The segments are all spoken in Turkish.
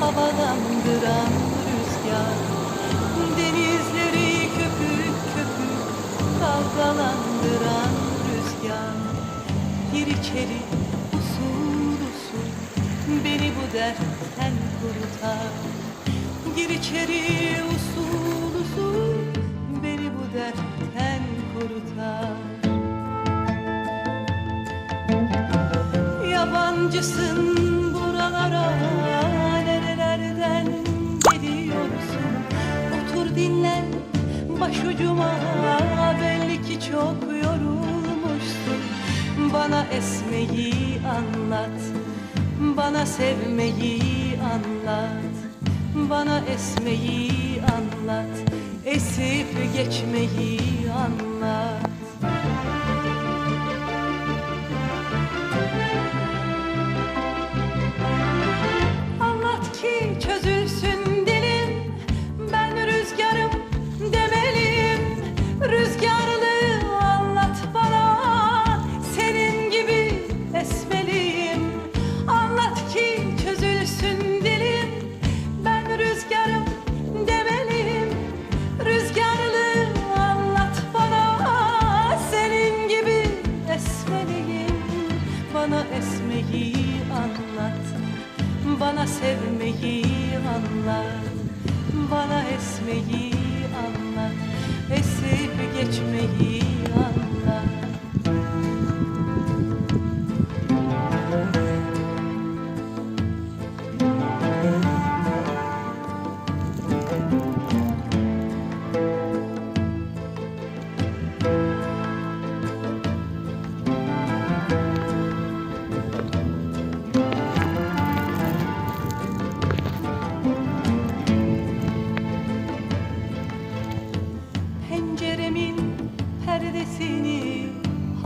havalandıran rüzgar. Denizleri köpük köpük dalgalandıran rüzgar. Gir içeri usul usul beni bu dertten kurutar Gir içeri usul usul beni bu dertten kurutar Yabancısın başucuma belli ki çok yorulmuşsun. Bana esmeyi anlat bana sevmeyi anlat Bana esmeyi anlat Esip geçmeyi anlat bana sevmeyi anlat Bana esmeyi anlat Esip geçmeyi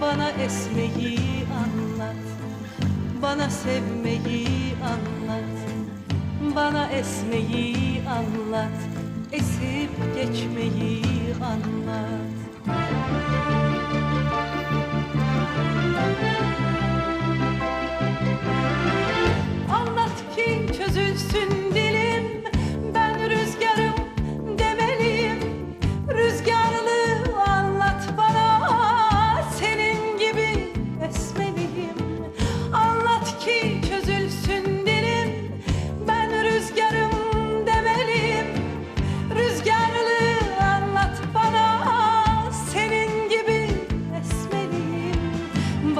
Bana esmeyi anlat. Bana sevmeyi anlat. Bana esmeyi anlat. Esip geçmeyi anlat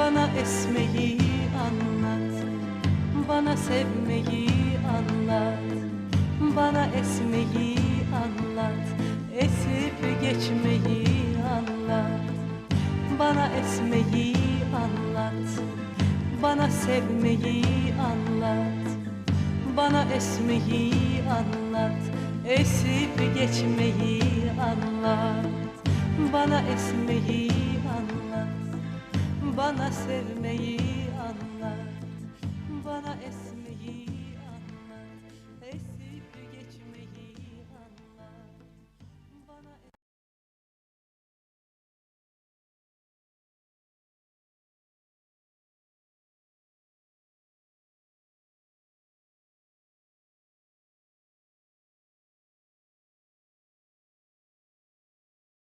Bana esmeyi anlat. Bana sevmeyi anlat. Bana esmeyi anlat. Esip geçmeyi anlat. Bana esmeyi anlat. Bana sevmeyi anlat. Bana esmeyi anlat. Esip geçmeyi anlat. Bana esmeyi sevmeyi anlat bana es